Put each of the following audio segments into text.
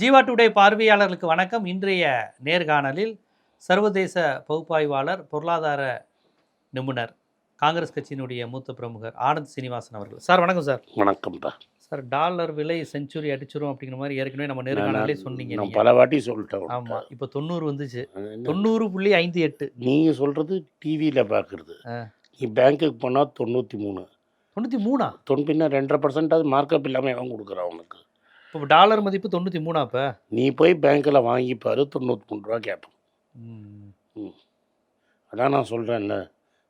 Jeeva today பார்வையாளர்களுக்கு வணக்கம். இன்றைய நேர்காணலில் சர்வதேச பகுப்பாய்வாளர் பொருளாதார நிபுணர் காங்கிரஸ் கட்சியினுடைய மூத்த பிரமுகர் ஆனந்த் சீனிவாசன் அவர்கள். சார் வணக்கம் சார். வணக்கம்ப்பா சார். டாலர் விலை செஞ்சுரி அடிச்சிரும் அப்படிங்கிற மாதிரி ஏற்கனவே நம்ம நேர்காணலே சொன்னீங்க. பல வாட்டி சொல்லிட்டேன் ஆமா இப்போ தொண்ணூறு வந்துச்சு. தொண்ணூறு புள்ளி ஐந்து எட்டு. நீங்க சொல்றது டிவியில பார்க்கறது. நீ பேங்க்குக்கு போனா தொண்ணூத்தி மூணு. தொண்ணூத்தி மூணா? தொண்ணூத்தினா ரெண்டரை பர்சன்டாவது மார்க்கப் இல்லாமல் எவன் கொடுக்குறான் உனக்கு? இப்போ டாலர் மதிப்பு தொண்ணூத்தி மூணா இப்ப நீ போய் பேங்க்கில் வாங்கிப்பாரு தொண்ணூற்றி மூணு ரூபா கேட்போம். ம். அதான் நான் சொல்கிறேன்ல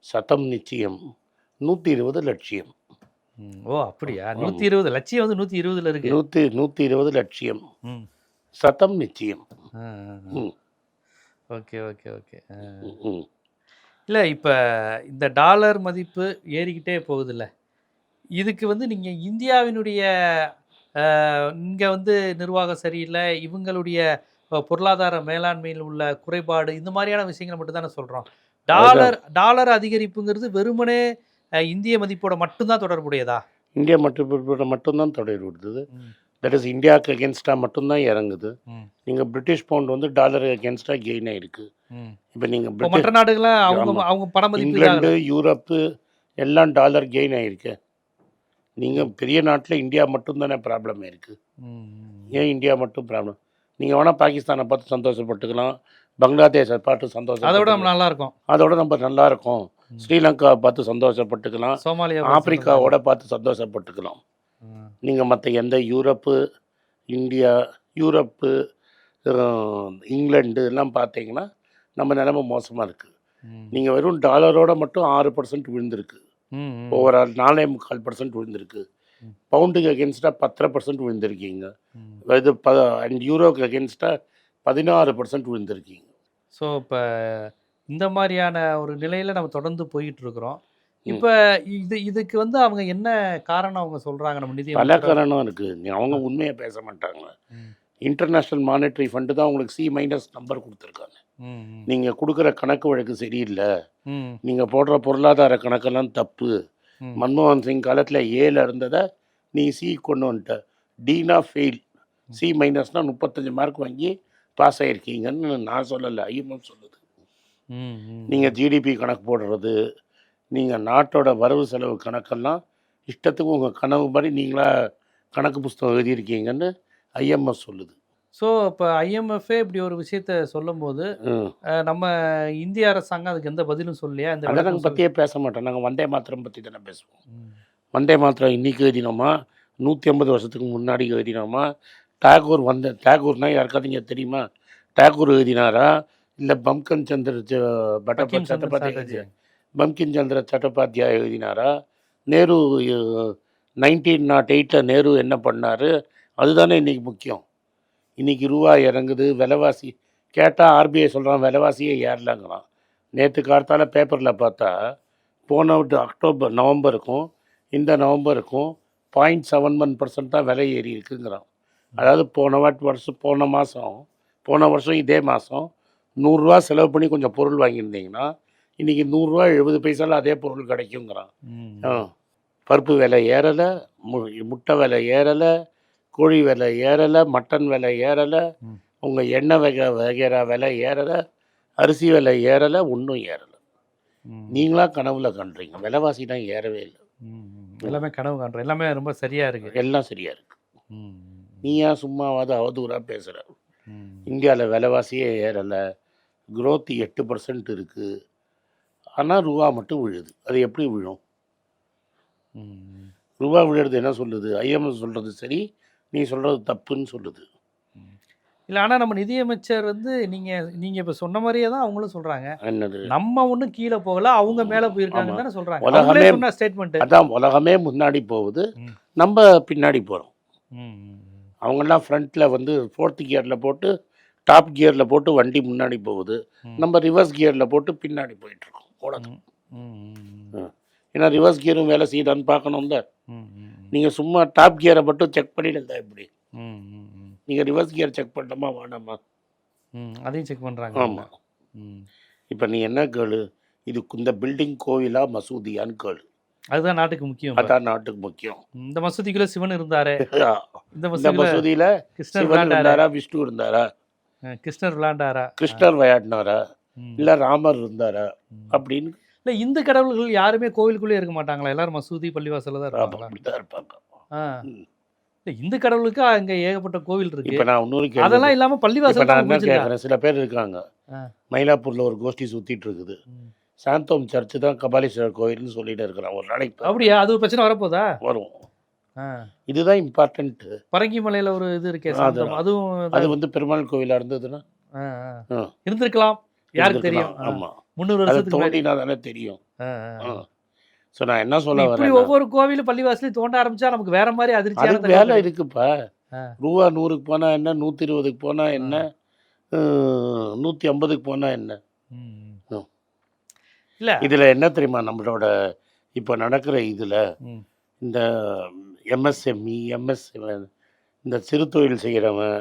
சத்தம் நிச்சயம் நூற்றி இருபது லட்சியம். ஓ அப்படியா? நூத்தி இருபது லட்சியம் வந்து நூத்தி இருபதுல இருக்கு. நூற்றி நூற்றி இருபது லட்சியம். ம். சத்தம் நிச்சயம். Okay okay okay. இல்லை இப்போ இந்த டாலர் மதிப்பு ஏறிக்கிட்டே போகுதுல்ல. இதுக்கு வந்து நீங்கள் இந்தியாவினுடைய இங்கே வந்து நிர்வாகம் சரியில்லை இவங்களுடைய பொருளாதார மேலாண்மையில் உள்ள குறைபாடு இந்த மாதிரியான விஷயங்களை மட்டும் தானே சொல்கிறோம் டாலர் டாலர் அதிகரிப்புங்கிறது வெறுமனே இந்திய மதிப்போட மட்டும்தான் தொடர்புடையதா இந்தியா மட்டும் மட்டும்தான் தொடர் விடுது ம். தட் இஸ் இந்தியாவுக்கு அகேன்ஸ்டாக மட்டும்தான் இறங்குது. நீங்கள் பிரிட்டிஷ் பவுண்ட் வந்து டாலர் அகேன்ஸ்டாக கெயின் ஆயிருக்கு ம். இப்போ நீங்கள் மற்ற நாடுகள்லாம் அவங்க. அவங்க பண மதிப்பு இங்கிலாந்து. யூரோப்பு எல்லாம் டாலர் கெயின் ஆயிருக்கு நீங்கள் பெரிய நாட்டில் இந்தியா மட்டும்தானே ப்ராப்ளம் இருக்குது. ஏன் இந்தியா மட்டும் ப்ராப்ளம் நீங்கள் வேணால் பாகிஸ்தானை பார்த்து சந்தோஷப்பட்டுக்கலாம் பங்களாதேஷை பார்த்து சந்தோஷம் அதை விட நம்ம நல்லா இருக்கும் அதோட நம்ம நல்லா இருக்கோம். ஸ்ரீலங்காவை பார்த்து சந்தோஷப்பட்டுக்கலாம் சோமாலியா ஆப்பிரிக்காவோட பார்த்து சந்தோஷப்பட்டுக்கலாம். நீங்கள் மற்ற எந்த யூரோப்பு இந்தியா யூரோப்பு அஹ், இங்கிலாந்து எல்லாம் பார்த்தீங்கன்னா நம்ம நிலைமை மோசமாக இருக்குது. நீங்கள் வெறும் டாலரோட மட்டும் ஆறு பர்சன்ட் விழுந்திருக்கு. ஓவரால் நாலே முக்கால் பர்சன்ட் விழுந்திருக்கு. பவுண்டுக்கு அகேன்ஸ்டாக பத்தரை பர்சன்ட் விழுந்திருக்கீங்க. இது ப அண்ட் யூரோக்கு அகேன்ஸ்டாக பதினாறு பர்சன்ட் விழுந்திருக்கீங்க. ஸோ இப்போ இந்த மாதிரியான ஒரு நிலையில் நம்ம தொடர்ந்து போயிட்டு இருக்கிறோம் இப்போ இது இதுக்கு வந்து அவங்க என்ன காரணம் அவங்க சொல்றாங்க? நம்ம நிதி பல காரணம் இருக்குது அவங்க உண்மையை பேச மாட்டாங்க. இன்டர்நேஷ்னல் மானிட்டரி ஃபண்டு தான் உங்களுக்கு சி மைனஸ் நம்பர் கொடுத்துருக்காங்க. நீங்கள் கொடுக்குற கணக்கு வழக்கு சரியில்லை. நீங்கள் போடுற பொருளாதார கணக்கெல்லாம் தப்பு. மன்மோகன் சிங் காலத்தில் ஏல இருந்ததை நீ சி கொண்டு வந்துட்ட. டீனா ஃபெயில் சி மைனஸ்னால் முப்பத்தஞ்சு மார்க் வாங்கி பாஸ் ஆகிருக்கீங்கன்னு நான் சொல்லலை ஐஎம்எஃப் சொல்லுது. நீங்கள் ஜிடிபி கணக்கு போடுறது நீங்கள் நாட்டோட வரவு செலவு கணக்கெல்லாம் இஷ்டத்துக்கு உங்கள் கனவு மாதிரி நீங்களா கணக்கு புஸ்தகம் எழுதியிருக்கீங்கன்னு ஐஎம்எஃப் சொல்லுது. ஸோ இப்போ ஐஎம்எஃப்ஏ இப்படி ஒரு விஷயத்த சொல்லும்போது நம்ம இந்திய அரசாங்கம் அதுக்கு எந்த பதிலும் சொல்லலையா? இந்த நாங்கள் பற்றியே பேச மாட்டோம். நாங்கள் வந்தே மாத்திரம் பற்றி தானே பேசுவோம். வந்தே மாத்திரம் இன்னைக்கு எழுதினோமா? நூற்றி ஐம்பது வருஷத்துக்கு முன்னாடி எழுதினோமா? டாகூர் வந்த டாகூர்னா யாருக்காவது இங்கே தெரியுமா? டாகூர் எழுதினாரா? இல்லை பம்கன் சந்திர சட்டபாத்தியா பங்கிம் சந்திர சட்டோபாத்யா எழுதினாரா? நேரு நைன்டீன் நாட் எயிட்டில் நேரு என்ன பண்ணார்? அதுதானே இன்னைக்கு முக்கியம். இன்னைக்கு ரூபா இறங்குது விலைவாசி கேட்டால் ஆர்பிஐ சொல்கிறான் விலைவாசியே ஏறலங்கிறான். நேற்று காலத்தால் பேப்பரில் பார்த்தா போன அக்டோபர் நவம்பருக்கும் இந்த நவம்பருக்கும் பாயிண்ட் செவன் ஒன் பர்சன்ட் தான் விலை ஏறி இருக்குங்கிறான். அதாவது போன வாட் வருஷம் போன மாதம் போன வருஷம் இதே மாதம் நூறுரூவா செலவு பண்ணி கொஞ்சம் பொருள் வாங்கியிருந்தீங்கன்னா இன்றைக்கி நூறுரூவா எழுபது பைசால அதே பொருள் கிடைக்குங்கிறான். பருப்பு விலை ஏறலை மு முட்டை விலை ஏறலை கோழி விலை ஏறலை மட்டன் விலை ஏறலை. உங்கள் எண்ணெய் வகை வகைரா விலை ஏறலை அரிசி விலை ஏறலை ஒன்றும் ஏறலை. நீங்களா கனவுல காண்றீங்க விலைவாசினா ஏறவே இல்லை. எல்லாமே கனவு காண்றோம் எல்லாமே ரொம்ப சரியா இருக்கு. எல்லாம் சரியா இருக்கு. ம், நீ ஏன் சும்மாவாது அவதூறாக பேசுகிற இந்தியாவில் விலைவாசியே ஏறலை. growth எட்டு பர்சன்ட் இருக்குது ஆனால் ரூபா மட்டும் விழுது. அது எப்படி விழும். ரூபா விழுறது என்ன சொல்லுது? ஐஎம்எஸ் சொல்கிறது சரி நீ சொல்கிறது தப்புன்னு சொல்லுது. இல்ல ஆனா நம்ம நிதியமைச்சர் வந்து நீங்க நீங்க இப்ப சொன்ன மாதிரியே தான் அவங்களும் சொல்றாங்க. என்னது? நம்ம ஒண்ணும் கீழே போகல அவங்க மேல போயிருக்காங்கன்னு. தானே சொல்றாங்க. உலகமே- ஸ்டேட்மெண்ட் அதான் உலகமே முன்னாடி போகுது. நம்ம பின்னாடி போகிறோம் அவங்கெல்லாம் ஃப்ரண்ட்டில் வந்து ஃபோர்த் கியரில் போட்டு டாப் கியரில் போட்டு வண்டி முன்னாடி போகுது. நம்ம ரிவர்ஸ் கியரில் போட்டு பின்னாடி போயிட்டுருக்கோம் அவ்வளோதான் ஏன்னா ரிவர்ஸ் கியரும் வேலை செய்யுதான்னு பார்க்கணும்ல. நீங்கள் சும்மா டாப் கியரை மட்டும் செக் பண்ணிட்டு இருந்தா எப்படி நீங்கள் ரிவர்ஸ் கியர் செக் பண்ணணுமா வேணாமா? அதையும் செக் பண்றாங்க ஆமாம் இப்போ நீ என்ன கேளு? இது இந்த பில்டிங் கோவிலா மசூதியான்னு கேளு. அதுதான் நாட்டுக்கு முக்கியம். அதான் நாட்டுக்கு முக்கியம். இந்த மசூதிக்குள்ள சிவன் இருந்தாரு. இந்த மசூதியில கிருஷ்ணர் இருந்தாரா விஷ்ணு இருந்தாரா? கிருஷ்ணர் விளையாண்டாரா? கிருஷ்ணர் விளையாடினாரா. இல்ல ராமர் இருந்தாரா. அப்படின்னு இல்ல இந்து கடவுள்கள் யாருமே கோவிலுக்குள்ளே இருக்க மாட்டாங்களா? எல்லாரும் மசூதி பள்ளிவாசல்ல தான் இருப்பாங்களா? அப்படிதான் இருப்பாங்க. ஆ. இல்ல இந்து கடவுளுக்கு அங்க ஏகப்பட்ட கோவில் இருக்கு. இப்ப நான் இன்னொரு அதெல்லாம் இல்லாம இப்ப பள்ளிவாசல் நான் என்ன? கேட்கறேன். சில பேர் இருக்காங்க. மயிலாப்பூர்ல ஒரு கோஷ்டி சுத்திட்டு இருக்குது. சாந்தோம் சர்ச்சு தான் கபாலீஸ்வரர் கோயில்னு சொல்லிட்டு இருக்கிறான் ஒரு நாளைக்கு அப்படியா? அது ஒரு பிரச்சனை வரப்போதா? வரும். இதுதான் இம்பார்ட்டன்ட் பரங்கி மலையில ஒரு இது இருக்கே அதுவும் அது வந்து பெருமாள் கோவிலா இருந்ததுன்னா. இருந்திருக்கலாம். யாருக்கு தெரியும். ஆமா. முந்நூறு வருஷத்துக்கு தோண்டினா தானே தெரியும். ஸோ நான் என்ன சொல்ல வரேன் ஒவ்வொரு கோவிலும் பள்ளிவாசலையும் தோண்ட ஆரம்பிச்சா நமக்கு வேற மாதிரி அதுக்கு வேலை இருக்குப்பா. ரூபா நூறுக்கு போனா என்ன நூத்தி இருபதுக்கு போனா என்ன நூத்தி ஐம்பதுக்கு போனா என்ன. இல்ல இதுல என்ன தெரியுமா நம்மளோட இப்ப நடக்கிற இதுல. இந்த எம்எஸ்எம்இ எம்எஸ் இந்த சிறு தொழில் செய்கிறவன்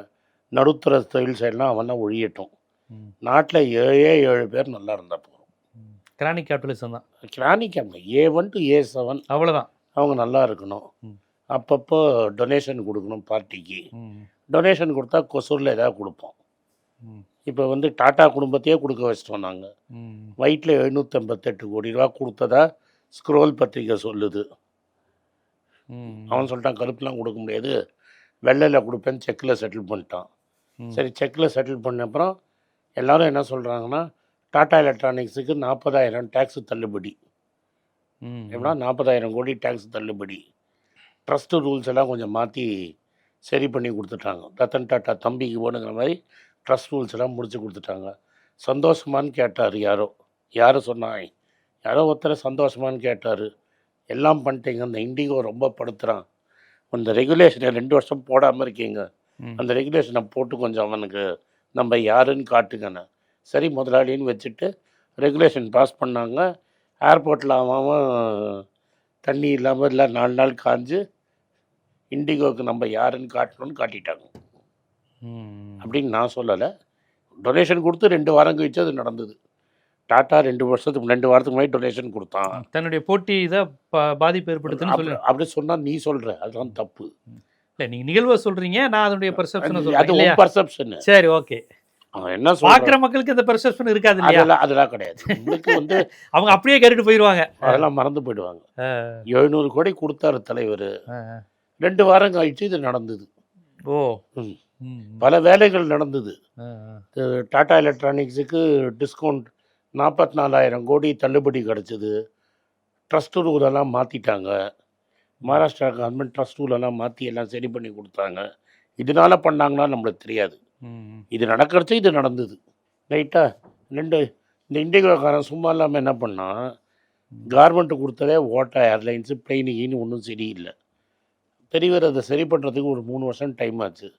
நடுத்தர தொழில் செய்யலாம் அவன்லாம் ஒழியட்டும். நாட்டில் ஏழே ஏழு பேர் நல்லா இருந்தா போதும். கிரானிக் கேபிட்டலிசம் தான் கிரானிக்கம் A one to A seven அவ்வளவுதான் அவங்க நல்லா இருக்கணும். அப்பப்போ டொனேஷன் கொடுக்கணும் பார்ட்டிக்கு. டொனேஷன் கொடுத்தா கொசூரில் ஏதாவது கொடுப்போம். இப்போ வந்து டாடா குடும்பத்தையே கொடுக்க வச்சிட்டோம் நாங்கள். வயிற்றில் எழுநூற்றம்பத்தெட்டு கோடி ரூபா கொடுத்ததா ஸ்க்ரோல் பத்திரிக்கை சொல்லுது. அவன் சொல்லிட்டான் கருப்புலாம் கொடுக்க முடியாது வெள்ளையில் கொடுப்பேன் செக்கில் செட்டில் பண்ணிட்டான். சரி செக்கில் செட்டில் பண்ண அப்புறம் எல்லாரும் என்ன சொல்கிறாங்கன்னா டாடா எலக்ட்ரானிக்ஸுக்கு நாற்பதாயிரம் டேக்ஸ் தள்ளுபடி. எப்படின்னா நாற்பதாயிரம் கோடி டேக்ஸ் தள்ளுபடி. ட்ரஸ்ட்டு ரூல்ஸ் எல்லாம் கொஞ்சம் மாற்றி சரி பண்ணி கொடுத்துட்டாங்க. ரத்தன் டாட்டா தம்பிக்கு போடுங்கிற மாதிரி ட்ரஸ்ட் ரூல்ஸ் எல்லாம் முடிச்சு கொடுத்துட்டாங்க. சந்தோஷமான்னு கேட்டார் யாரோ. யார் சொன்னாங்க யாரோ ஒருத்தர் சந்தோஷமான்னு கேட்டார். எல்லாம் பண்ணிட்டீங்க. அந்த இண்டிகோ ரொம்ப படுத்துகிறான் அந்த ரெகுலேஷனை ரெண்டு வருஷம் போடாமல் இருக்கீங்க. அந்த ரெகுலேஷனை போட்டு கொஞ்சம் அவனுக்கு நம்ம யாருன்னு காட்டுங்கண்ணே. சரி முதலாளின்னு வச்சுட்டு ரெகுலேஷன் பாஸ் பண்ணாங்க. ஏர்போர்ட்டில் அவன் தண்ணி இல்லாமல் இல்லை நாலு நாள் காஞ்சு இண்டிகோவுக்கு நம்ம யாருன்னு காட்டணும்னு காட்டிட்டாங்க. அப்படின்னு நான் சொல்லலை. டொனேஷன் கொடுத்து ரெண்டு வாரம் கழிச்சு அது நடந்தது. டாட்டா ரெண்டு வருஷத்துக்கு ரெண்டு வாரத்துக்கு முன்னாடி டொனேஷன் கொடுத்தான். தன்னுடைய போட்டி இதை பாதிப்பு ஏற்படுத்துன்னு அப்படி சொன்னால் நீ சொல்கிற அதுதான் தப்பு. இல்ல நீங்க நிகழ்வை சொல்றீங்க நான் அதனுடைய பெர்செப்ஷனை இல்லையா? பர்செப்ஷன் சரி ஓகே. அவன் என்ன சொல்கிறான் மக்களுக்கு இந்த பெர்செப்ஷன் இருக்காது அதெல்லாம் அதெல்லாம் கிடையாது. உங்களுக்கு வந்து அவங்க அப்படியே கேட்டுட்டு போயிருவாங்க. அதெல்லாம் மறந்து போயிடுவாங்க. எழுநூறு கோடி கொடுத்தாரு தலைவர். ரெண்டு வாரம் கழிச்சு இது நடந்தது. ஓ. பல வேலைகள் நடந்தது. டாடா எலக்ட்ரானிக்ஸுக்கு டிஸ்கவுண்ட் நாற்பத்தி நாலாயிரம் கோடி தள்ளுபடி கிடச்சிது. ட்ரஸ்ட் ரூலெல்லாம் மாற்றிட்டாங்க மகாராஷ்டிரா கவர்மெண்ட் ட்ரஸ்ட் ரூலெல்லாம் மாற்றி எல்லாம் சரி பண்ணி கொடுத்தாங்க. இதனால பண்ணாங்கன்னா நம்மளுக்கு தெரியாது. இது நடக்கிறச்சு இது நடந்தது. ரைட்டா ரெண்டு இந்த இண்டிகோக்காரன் சும்மா இல்லாமல் என்ன பண்ணான் கார்மெண்ட்டு கொடுத்ததே ஓட்டா ஏர்லைன்ஸு பிளெயினுகின்னு ஒன்றும் சரியில்லை. பெரியவர் அதை சரி பண்ணுறதுக்கு ஒரு மூணு வருஷம் டைம் ஆச்சு.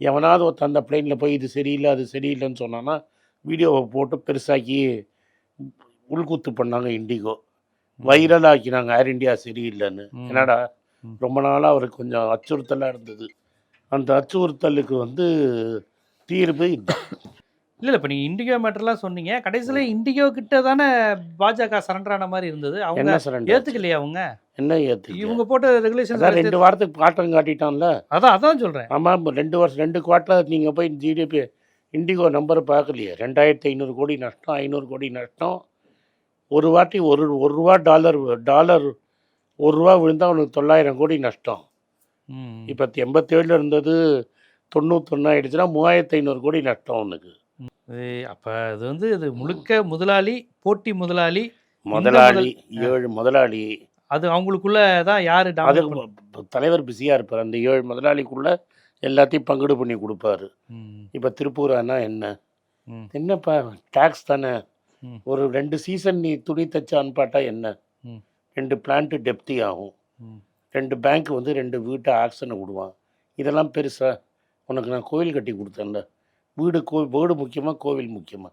எவனாவது ஒருத்தன் அந்த பிளெயினில் போய் இது சரியில்லை அது சரியில்லைன்னு சொன்னான்னா வீடியோவை போட்டு பெருசாக்கி உள்குத்து பண்ணாங்க இண்டிகோ. வைரல் ஆக்கினாங்க ஏர் இந்தியா சரியில்லைன்னு. என்னடா. ரொம்ப நாளாக அவருக்கு கொஞ்சம் அச்சுறுத்தலாக இருந்தது. அந்த அச்சுறுத்தலுக்கு வந்து தீர்வு இல்ல. இல்ல இப்ப நீங்க இண்டிகோ மேட்டர்லாம் சொன்னீங்க. கடைசியில இண்டிகோ கிட்ட தானே பாஜக சரண்டர் ஆன மாதிரி இருந்தது. அவங்க ஏத்துக்கலையா அவங்க? என்ன ஏற்றுக்கு இவங்க போட்ட ரெகுலேஷன் ரெண்டு வாரத்துக்கு பாட்டம் காட்டிட்டான்ல. அதான் அதான் சொல்றேன். ஆமாம் ரெண்டு வருஷம் ரெண்டு குவார்ட்டர் நீங்கள் போய் ஜிடிபி இண்டிகோ நம்பரை பார்க்கலையே. ரெண்டாயிரத்தி ஐநூறு கோடி நஷ்டம் ஐநூறு கோடி நஷ்டம். ஒரு வாட்டி ஒரு ஒரு ரூபா டாலர் டாலர் ஒரு ரூபா விழுந்தா அவனுக்கு தொள்ளாயிரம் கோடி நஷ்டம். இப்போ எண்பத்தேழில் இருந்தது தொண்ணூத்தொன்று ஆயிடுச்சுன்னா மூவாயிரத்தி ஐநூறு கோடி நஷ்டம் அவனுக்கு இது அப்ப இது வந்து இது முழுக்க முதலாளி போட்டி முதலாளி முதலாளி ஏழு முதலாளி. அது அவங்களுக்குள்ள தான் யாரு அது தலைவர் பிஸியாக இருப்பார். அந்த ஏழு முதலாளிக்குள்ள எல்லாத்தையும் பங்கிடு பண்ணி கொடுப்பாரு. இப்போ திருப்பூரானா என்ன? என்னப்பா டேக்ஸ் தானே. ஒரு ரெண்டு சீசன் நீ துணி தச்சு அனுப்பாட்டா என்ன. ரெண்டு பிளான்ட்டு டெப்தி ஆகும். ரெண்டு பேங்க் வந்து ரெண்டு வீட்டை ஆக்ஷனை விடுவான். இதெல்லாம் பெருசா உனக்கு நான் கோவில் கட்டி கொடுத்தேன்ல. வீடு கோ வீடு முக்கியமா கோவில் முக்கியமா?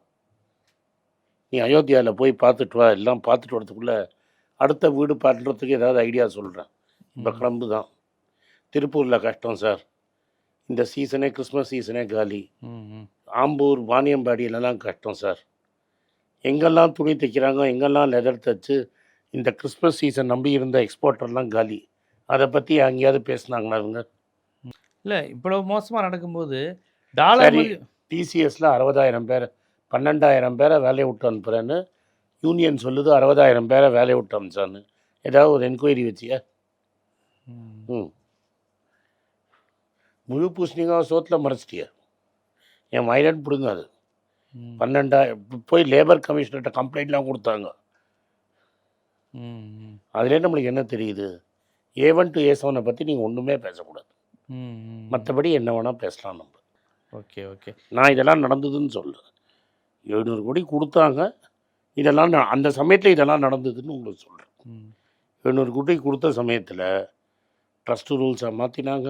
நீ அயோத்தியாவில் போய் பார்த்துட்டு வா. எல்லாம் பார்த்துட்டு வரதுக்குள்ள அடுத்த வீடு பண்ணுறதுக்கு ஏதாவது ஐடியா சொல்கிறேன் இப்போ. கிளம்பு தான். திருப்பூரில் கஷ்டம் சார். இந்த சீசனே கிறிஸ்மஸ் சீசனே காலி. ஆம்பூர் வாணியம்பாடியிலலாம் கஷ்டம் சார். எங்கெல்லாம் துணி தைக்கிறாங்க எங்கெல்லாம் லெதர் தச்சு இந்த கிறிஸ்மஸ் சீசன் நம்பி இருந்த எக்ஸ்போர்ட்டர்லாம் காலி. அதை பற்றி அங்கேயாவது பேசுனாங்களா அவங்க இல்லை இவ்வளவு மோசமாக நடக்கும்போது டாலர் டிசிஎஸ்ல அறுபதாயிரம் பேர் பன்னெண்டாயிரம் பேரை வேலையை விட்டு அனுப்புகிறேன்னு யூனியன் சொல்லுது அறுபதாயிரம் பேரை வேலையை விட்டு அனுப்பிச்சான்னு. ஏதாவது ஒரு என்கொயரி வச்சியா? ம். முழு பூசணிக்காவை சோத்தில் மறைச்சிட்டியா? என் மைலன் பிடுங்க அது. பன்னெண்டாயிரம் போய் லேபர் கமிஷனர்கிட்ட கம்ப்ளைண்ட்லாம் கொடுத்தாங்க. அதுலேயே நம்மளுக்கு என்ன தெரியுது? ஏ ஒன் டு ஏ செவனை பற்றி நீங்கள் ஒன்றுமே பேசக்கூடாது. மற்றபடி என்ன வேணால் பேசலாம் நம்ம. Okay okay. நான் இதெல்லாம் நடந்ததுன்னு சொல்கிறேன் எழுநூறு கோடி கொடுத்தாங்க. இதெல்லாம் அந்த சமயத்தில் இதெல்லாம் நடந்ததுன்னு உங்களுக்கு சொல்கிறேன். எழுநூறு கோடி கொடுத்த சமயத்தில் ட்ரஸ்ட் ரூல்ஸை மாற்றினாங்க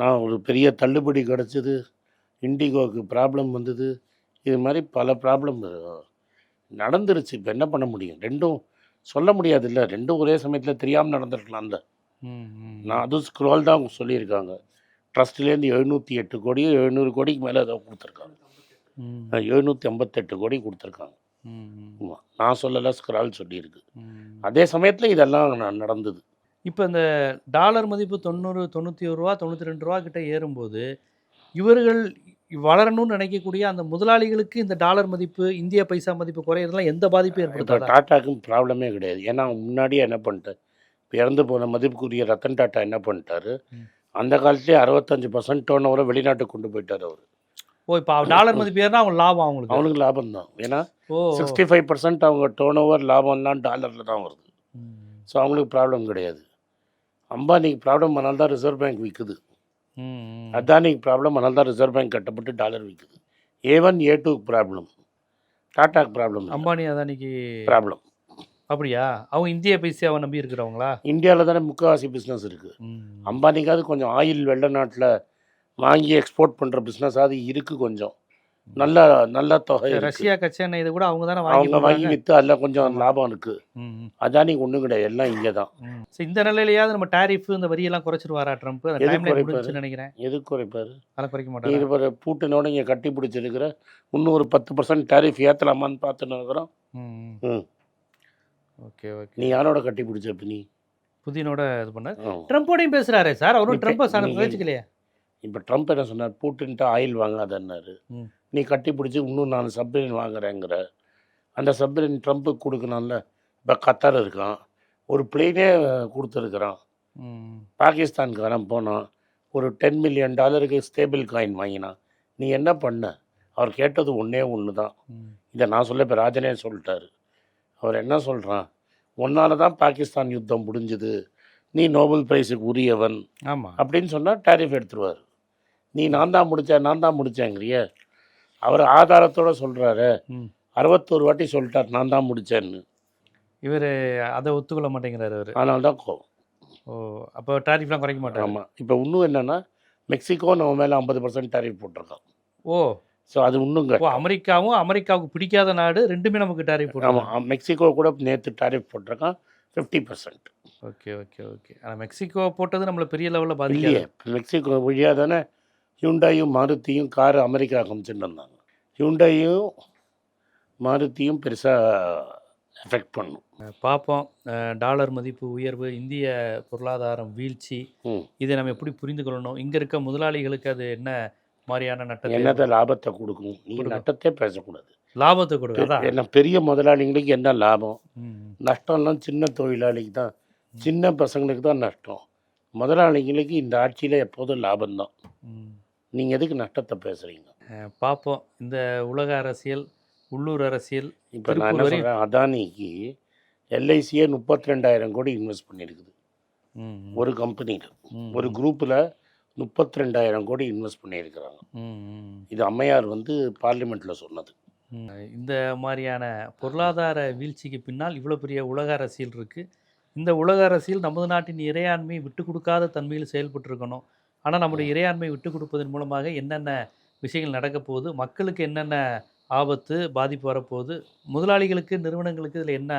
நான் ஒரு பெரிய தள்ளுபடி கிடச்சிது. இண்டிகோவுக்கு ப்ராப்ளம் வந்தது. இது மாதிரி பல ப்ராப்ளம் நடந்துருச்சு. இப்போ என்ன பண்ண முடியும்? ரெண்டும் சொல்ல முடியாது இல்லை. ரெண்டும் ஒரே சமயத்தில் தெரியாமல் நடந்திருக்கலாம்ல. நான் அதுவும் ஸ்க்ரோல் தான் சொல்லியிருக்காங்க. ட்ரஸ்ட்லேருந்து எழுநூற்றி எட்டு கோடி எழுநூறு கோடிக்கு மேலே ஏதோ கொடுத்துருக்காங்க. எழுநூற்றி ஐம்பத்தெட்டு கோடி கொடுத்துருக்காங்க. நான் சொல்லலை ஸ்க்ரால் சொல்லியிருக்கு. அதே சமயத்தில் இதெல்லாம் நடந்தது. இப்போ இந்த டாலர் மதிப்பு தொண்ணூறு தொண்ணூற்றி ஒரு ரூபா தொண்ணூற்றி ரெண்டு ரூபா கிட்ட ஏறும்போது இவர்கள் வளரணும்னு நினைக்கக்கூடிய அந்த முதலாளிகளுக்கு இந்த டாலர் மதிப்பு இந்திய பைசா மதிப்பு குறையறதுலாம் எந்த பாதிப்பும் ஏற்படுத்தாதா? டாட்டாக்கும் ப்ராப்ளமே கிடையாது. ஏன்னா முன்னாடியே என்ன பண்ணிட்டேன் இப்போ இறந்து போன மதிப்புக்குரிய ரத்தன் டாட்டா என்ன பண்ணிட்டாரு. அந்த காலத்துலேயே அறுபத்தஞ்சு பர்சன்ட் டோன் ஓவரை வெளிநாட்டுக்கு கொண்டு போயிட்டார் அவர். ஓ இப்போ டாலர் மதிப்பு ஏறினா அவங்க லாபம் அவங்களுக்கு? அவனுக்கு லாபம் தான். ஏன்னா சிக்ஸ்டி ஃபைவ் பர்சன்ட் அவங்க டோன் ஓவர் லாபம்லாம் டாலரில் தான் வருது. ஸோ அவங்களுக்கு ப்ராப்ளம் கிடையாது. அம்பானிக்கு ப்ராப்ளம் அதனால தான் ரிசர்வ் பேங்க் விற்குது. அதானிக்கு ப்ராப்ளம் அதனால தான் ரிசர்வ் பேங்க் கட்டப்பட்டு டாலர் விற்குது ஏ ஒன் ஏ டூக்கு ப்ராப்ளம் டாட்டாக்கு ப்ராப்ளம் அம்பானி அதானிக்கு ப்ராப்ளம் அப்படியா? அவங்க இந்திய பைசாவை நம்பி இருக்கிறவங்களா? இந்தியாவில் தானே முக்கால்வாசி பிஸ்னஸ் இருக்குது. அம்பானிக்காவது கொஞ்சம் ஆயில் வெள்ள நாட்டில் வாங்கி எக்ஸ்போர்ட் பண்ணுற பிஸ்னஸாவது இருக்குது கொஞ்சம். நல்ல நல்ல தொகை சரி, இருக்கு. ரஷ்யா கச்சேனை இது கூட அவங்க தானே வாங்கி அவங்க வாங்கி. விற்று அதில் கொஞ்சம் லாபம். ம். அதானிக்கு ஒன்றும் கிடையாது. எல்லாம் இங்கே தான். சரி, இந்த நிலையிலயாவது நம்ம டாரிஃப் இந்த வரியெல்லாம் குறைச்சிருவாரா ட்ரம்ப்? நினைக்கிறேன். எதுக்கு குறைப்பார்? அதெல்லாம் குறைக்க நீ மாட்டாங்க இது பாரு, பூட்டினோட இங்கே கட்டி பிடிச்சிருக்கிற இன்னும் ஒரு பத்து பர்சன்ட் டேரிஃப் ஏற்றலாமான்னு பார்த்துன்னு இருக்கிறோம். Okay okay. நீ யாரோட கட்டி பிடிச்ச நீ? புதினோட இது பண்ணார் ஆ. ட்ரம்போடையும் பேசுறாரு சார். அவரும் ட்ரம்ப்பை பே- சாணம் நீங்க- வச்சுக்கலையே இப்போ ட்ரம்ப் என்ன சொன்னார்? பூட்டின்ட்டு ஆயில் வாங்காதன்னாரு. நீ கட்டி பிடிச்சி இன்னும் நான் சப்ரின் வாங்குறேங்கிற. அந்த சப்ரின் ட்ரம்ப்புக்கு கொடுக்கணும்ல. இப்போ கத்தார் இருக்கான். ஒரு பிளேனே கொடுத்துருக்குறான். பாகிஸ்தான்காரன் போனான். ஒரு டென் மில்லியன் டாலருக்கு ஸ்டேபிள் காயின் வாங்கினான். நீ என்ன பண்ண? அவர் கேட்டது ஒன்றே ஒன்று தான். இதை நான் சொல்ல இப்போ ராஜனே சொல்லிட்டாரு. அவர் என்ன சொல்கிறான் உன்னால தான் பாகிஸ்தான் யுத்தம் முடிஞ்சுது. நீ நோபல் பிரைஸுக்கு உரியவன். ஆமா. அப்படின்னு சொன்னால் டேரிஃப் எடுத்துருவார். நீ நான் தான் முடித்தேன் நான் தான் முடித்தேங்கிறிய அவர் ஆதாரத்தோட சொல்கிறாரு. அறுபத்தோரு வாட்டி சொல்லிட்டார் நான் தான் முடித்தேன்னு இவர் அதை ஒத்துக்கொள்ள மாட்டேங்கிறாரு அவர். அதனால தான் கோவம் ஓ அப்போ டாரிஃப்லாம் குறைக்க மாட்டாங்க ஆமாம் இப்போ இன்னும் என்னென்னா மெக்சிகோ நம்ம மேலே ஐம்பது பர்சன்ட் டேரிஃப் போட்டிருக்கான். ஓ. ஸோ அது இன்னும் ஓ அமெரிக்காவும் அமெரிக்காவுக்கு பிடிக்காத நாடு ரெண்டுமே நமக்கு டாரிஃப் போடுறாங்க ஆமாம் மெக்சிகோ கூட நேற்று டேரிஃப் போட்டிருக்கான் fifty percent okay okay okay. ஆனால் மெக்சிகோ போட்டது நம்மள பெரிய லெவலில் பாதிக்காது. மெக்சிகோ வழியாக தானே ஹியூண்டாயும் மாருதியும் கார் அமெரிக்கா காமிச்சுட்டு ஹியூண்டாயும் மாருதியும் பெருசாக எஃபெக்ட் பண்ணும். பார்ப்போம் டாலர் மதிப்பு உயர்வு இந்திய பொருளாதாரம் வீழ்ச்சி. இதை நம்ம எப்படி புரிந்து கொள்ளணும்? இங்கே இருக்க முதலாளிகளுக்கு அது என்ன மாதிரியான நட்டத்தை என்னத்தை லாபத்தை கொடுக்கும்? நீ கொடுக்கும். நட்டத்தே பேசக்கூடாது. லாபத்தை கொடுக்கும் என்ன பெரிய முதலாளிங்களுக்கு என்ன லாபம்? நஷ்டம்லாம் சின்ன தொழிலாளிக்கு தான் சின்ன பசங்களுக்கு தான் நஷ்டம். முதலாளிங்களுக்கு இந்த ஆட்சியில் எப்போதும் லாபம்தான். நீங்கள் எதுக்கு நஷ்டத்தை பேசுகிறீங்க பார்ப்போம் இந்த உலக அரசியல் உள்ளூர் அரசியல் இப்போ நான் என்ன சொல்கிறேன் அதானிக்கு எல்ஐசியே முப்பத்தி ரெண்டாயிரம் கோடி இன்வெஸ்ட் பண்ணியிருக்குது ஒரு கம்பெனியில் ஒரு குரூப்பில் முப்பத்தி ரெண்டாயிரம் கோடி இன்வெஸ்ட் பண்ணியிருக்கிறாங்க. இது அம்மையார் வந்து பார்லிமெண்ட்டில் சொன்னது. இந்த மாதிரியான பொருளாதார வீழ்ச்சிக்கு பின்னால் இவ்வளோ பெரிய உலக அரசியல் இருக்குது இந்த உலக அரசியல் நமது நாட்டின் இறையாண்மை விட்டு கொடுக்காத தன்மையில் செயல்பட்டுருக்கணும். ஆனால் நம்முடைய இறையாண்மை விட்டு கொடுப்பதன் மூலமாக என்னென்ன விஷயங்கள் நடக்க போகுது மக்களுக்கு என்னென்ன ஆபத்து பாதிப்பு வரப்போகுது முதலாளிகளுக்கு நிறுவனங்களுக்கு இதில் என்ன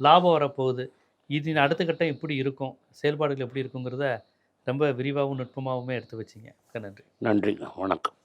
லாபம் வரப்போகுது இதன் அடுத்த கட்டம் எப்படி இருக்கும் செயல்பாடுகள் எப்படி இருக்குங்கிறத ரொம்ப விரிவாகவும் நுட்பமாகவுமே எடுத்து வச்சிங்க. நன்றி. நன்றி. வணக்கம்.